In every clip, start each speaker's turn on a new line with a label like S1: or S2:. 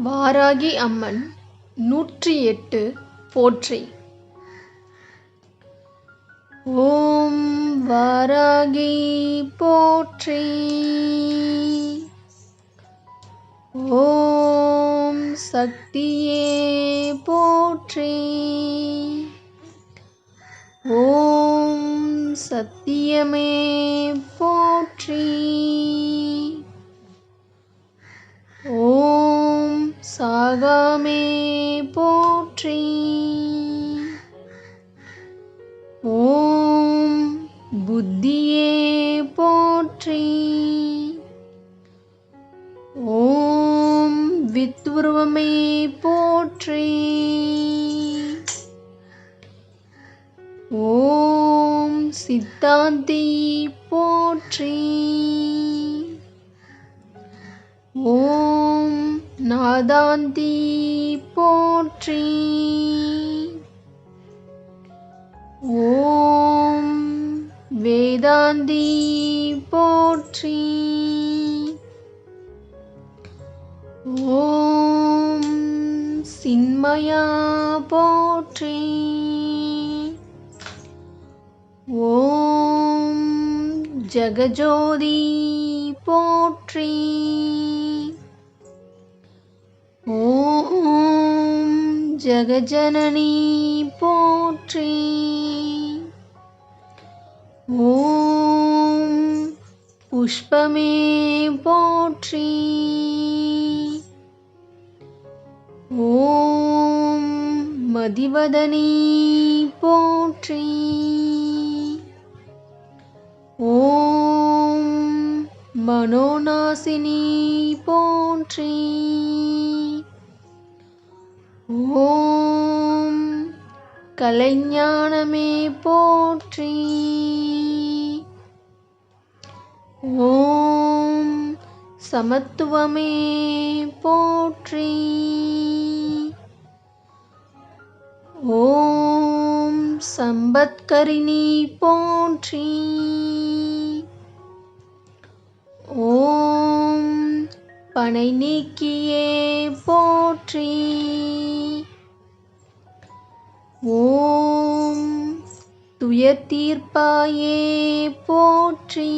S1: வாராகி அம்மன் நூற்றி எட்டு போற்றி. ஓம் வாராகி போற்றி. ஓம் சக்தியே போற்றி. ஓம் சத்தியமே போற்றி. சாகாமே போற்றி. ஓம் புத்தியே போற்றி. ஓம் வித்ருவமே போற்றி. ஓம் சித்தாந்தி போற்றி. ஓம் நாதாந்தி போற்றி. ஓம் வேதாந்தி போற்றி. ஓம் சின்மயா போற்றி. ஓம் ஜெகஜோதி போற்றி. ஜெகஜனனி போற்றி. ஓம் புஷ்பமே போற்றி. ஓம் மதிவதனி போற்றி. ஓம் மனோநாசினி போற்றி. ஓம் கலைஞானமே போற்றி. ஓம் சமத்துவமே போற்றி. ஓம் சம்பத்கரிணி போற்றி. ஓம் பனை நீக்கியே போற்றி. ஓம் துயர் தீர்ப்பாயே போற்றி.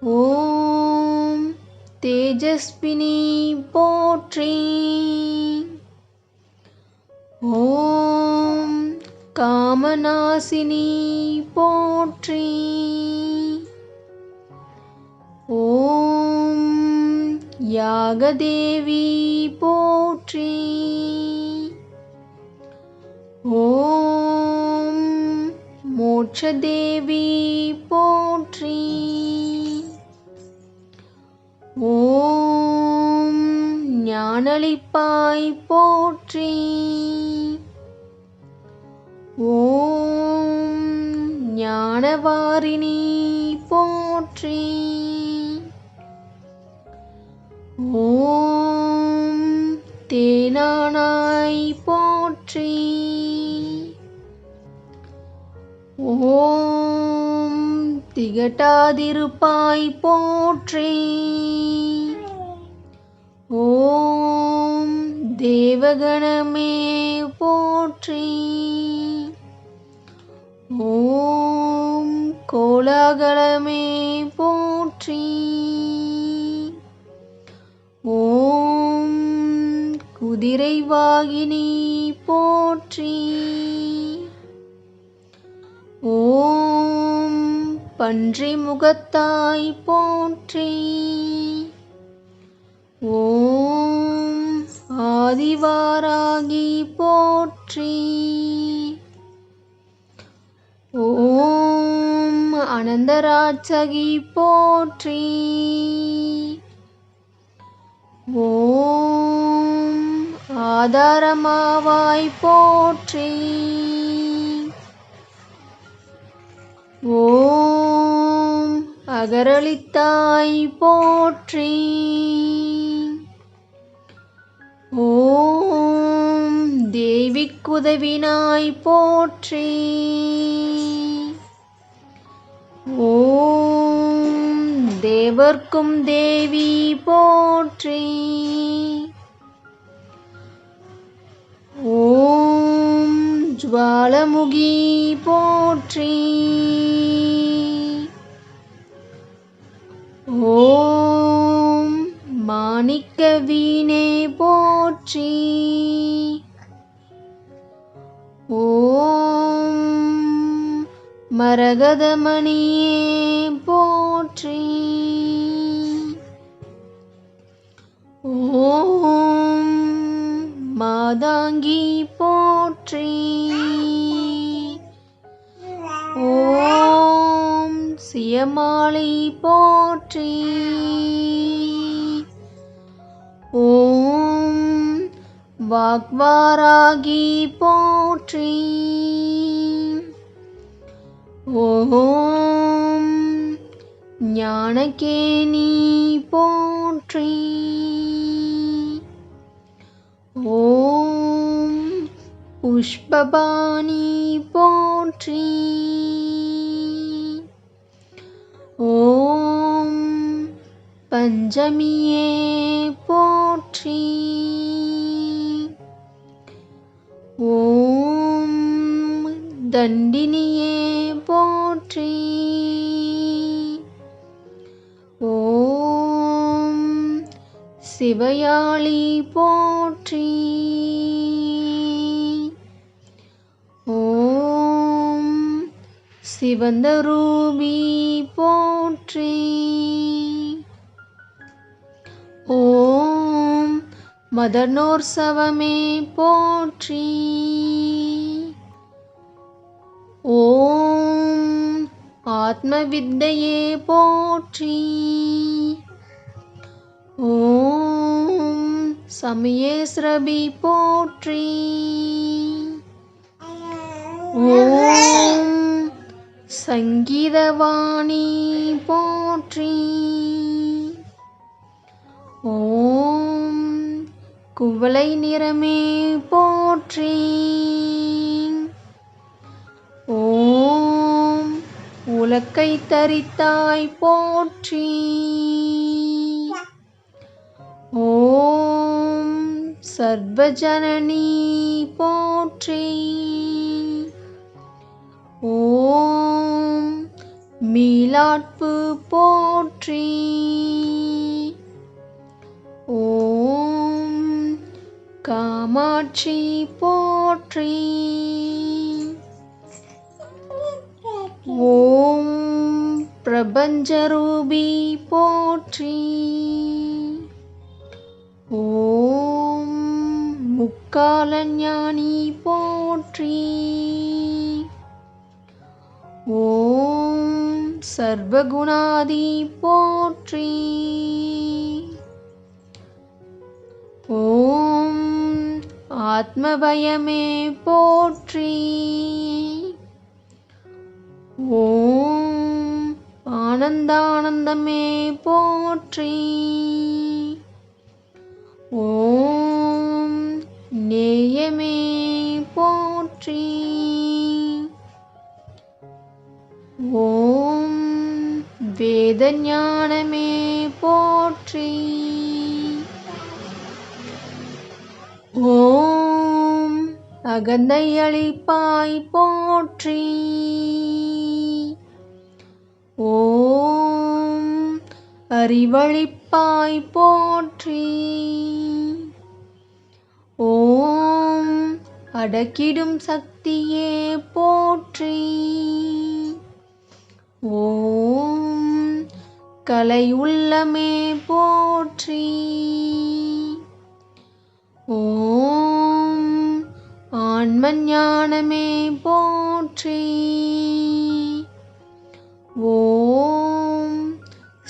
S1: ஓம் தேஜஸ்வினி போற்றி. ஓம் காமநாசினி போற்றி. ஓம் யாகதேவி போற்றி. ஓம் மோட்சதேவி போற்றி. ஓம் ஞானளிப்பாய் போற்றி. ஓம் ஞானவாரிணி போற்றி. ஓம் தேனானாய் போற்றி. ஓம் திகட்டாதிருப்பாய் போற்றி. ஓம் தேவகணமே போற்றி. ஓம் கோலாகலமே போற்றி. ஓம் குதிரை வாகினி போற்றி. ஓம் பன்றி முகத்தாய் போற்றி. ஓம் ஆதிவாராகி போற்றி. ஓம் அனந்தராட்சகி போற்றி. ஓம் ஆதாரமாவாய் போற்றி. ஓம் அகரளித்தாய் போற்றி. ஓம் தேவிக்குதவினாய் போற்றி. ஓம் தேவர்க்கும் தேவி போற்றி. ஓம் ஜுவாலமுகி போற்றி. ஓம் மாணிக்க வீணே போற்றி. ஓம் மரகதமணியே போற்றி. ஓம் மாதாங்கி போற்றி. ஓம் சியமாளி போற்றி. ஓம் வாக்வாராகி போற்றி. ஓம் ஞானகேணி போற்றி. ஓம் புஷ்பபாணி போற்றி. ஓம் பஞ்சமியே போற்றி. ஓம் தண்டினியே போற்றி. சிவயாளி போற்றி. ஓம் சிவந்த ரூபி போற்றி. ஓம் மதனோர் சவமே போற்றி. ஓம் ஆத்மவித்தையே போற்றி. ஓம் சமயேஸ்ரபி போற்றி. ஓம் சங்கீதவாணி போற்றி. ஓம் குவளை நிறமே போற்றி. ஓம் உலக்கை தரித்தாய் போற்றி. ஓம் சர்வஜனனி போற்றி. ஓம் மீளாட்பு போற்றி. ஓம் காமாட்சி போற்றி. ஓம் பிரபஞ்சரூபி போற்றி. ஓம் முக்கால ஞானி போற்றி. ஓம் சர்வகுணாதி போற்றி. ஓம் ஆத்மபயமே போற்றி. ஓம் ஆனந்தானந்தமே போற்றி. ஓம் வேத ஞானமே போற்றி. ஓம் அகந்தை அளிப்பாய் போற்றி. ஓம் அறிவழிப்பாய் போற்றி. ஓம் அடக்கிடும் சக்தியே போற்றி. ஓம் கலை உள்ளமே போற்றி. ஓம் ஆன்ம ஞானமே போற்றி. ஓம்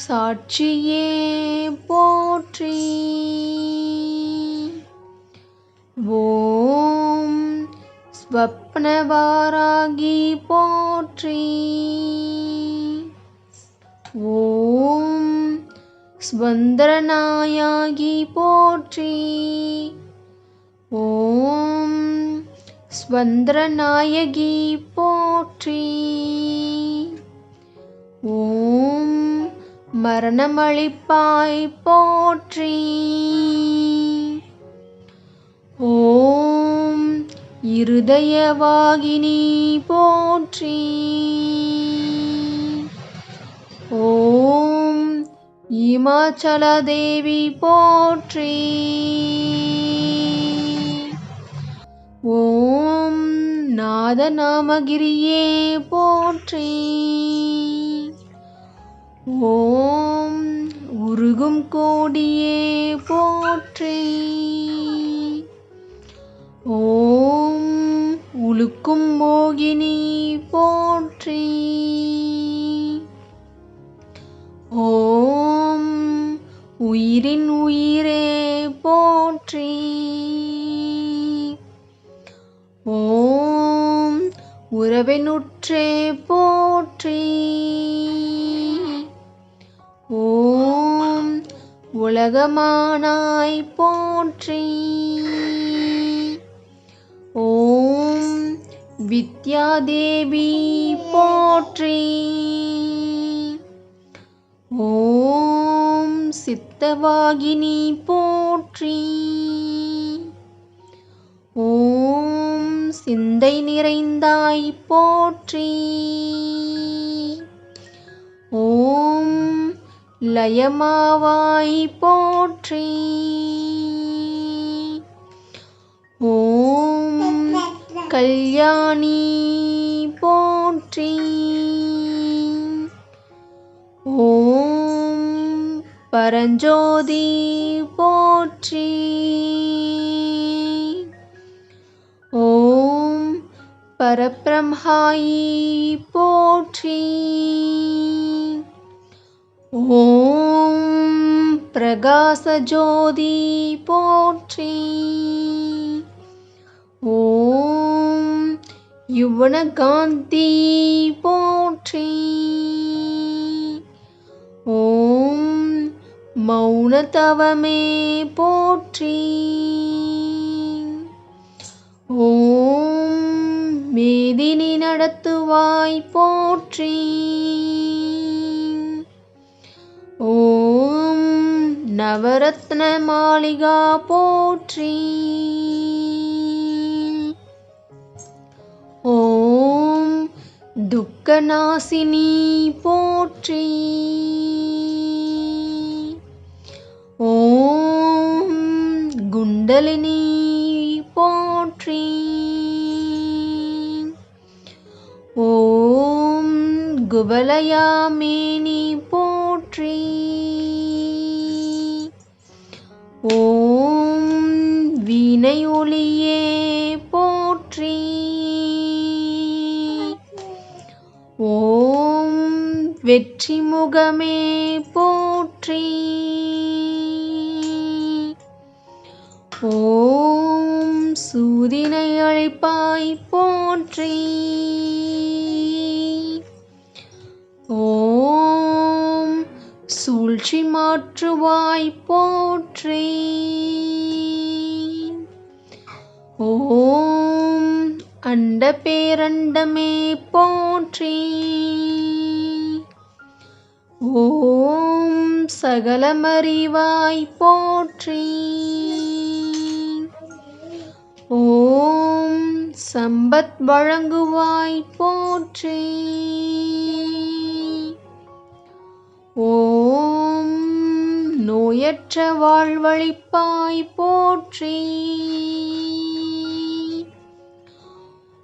S1: சாட்சியே போற்றி. ஓம் ஸ்வப்னவாராகி போற்றி. ஓம் ஸ்வந்தரநாயாகி போற்றி. ஓம் ஸ்வந்தரநாயகி போற்றி. ஓம் மரணமளிப்பாய் போற்றி. ஓம் இருதயவாகினி போற்றி. ஓம் இமாச்சல தேவி போற்றி. ஓம் நாதநாமகிரியே போற்றி. ஓம் உருகும் கோடியே போற்றி. ஓம் உழுக்கும் மோகினி போற்றி. உயிரின் உயிரே போற்றி. ஓம் உறவினுற்றே போற்றி. ஓம் உலகமானாய் போற்றி. ஓம் வித்யாதேவி போற்றி. ஓம் சித்தவாகினி போற்றி. ஓம் சிந்தை நிறைந்தாய் போற்றி. ஓம் லயமாவாய் போற்றி. ஓம் கல்யாணி போற்றி. பரஞ்சோதி போற்றி. ஓம் பரபிரம்ஹாயி போற்றி. ஓம் பிரகாசஜோதி போற்றி. ஓம் யுவனகாந்தி போற்றி. மௌனதவமே போற்றி. ஓம் மேதினி நடத்துவாய் போற்றி. ஓம் நவரத்ன மாளிகா போற்றி. ஓம் துக்கநாசினி போற்றி. குண்டலினி போற்றி. ஓம் குபலயாமேனி போற்றி. ஓம் வீணை ஒளியே போற்றி. ஓம் வெற்றி முகமே போற்றி. பாய் போற்றி. ஓம் சூழ்ச்சி மாற்றுவாய் போற்றி. ஓம் அண்ட பேரண்டமே போற்றி. ஓம் சகலமறிவாய் போற்றி. ஓ சம்பத் வழங்குவாய் போற்றி. ஓம் நோயற்ற வாழ்வழிப்பாய் போற்றி.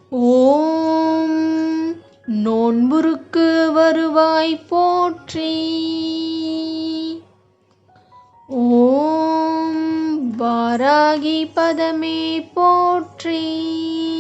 S1: ஓம் நோன்புருக்கு வருவாய் போற்றி. ஓம் வாராகி பதமே போற்றி.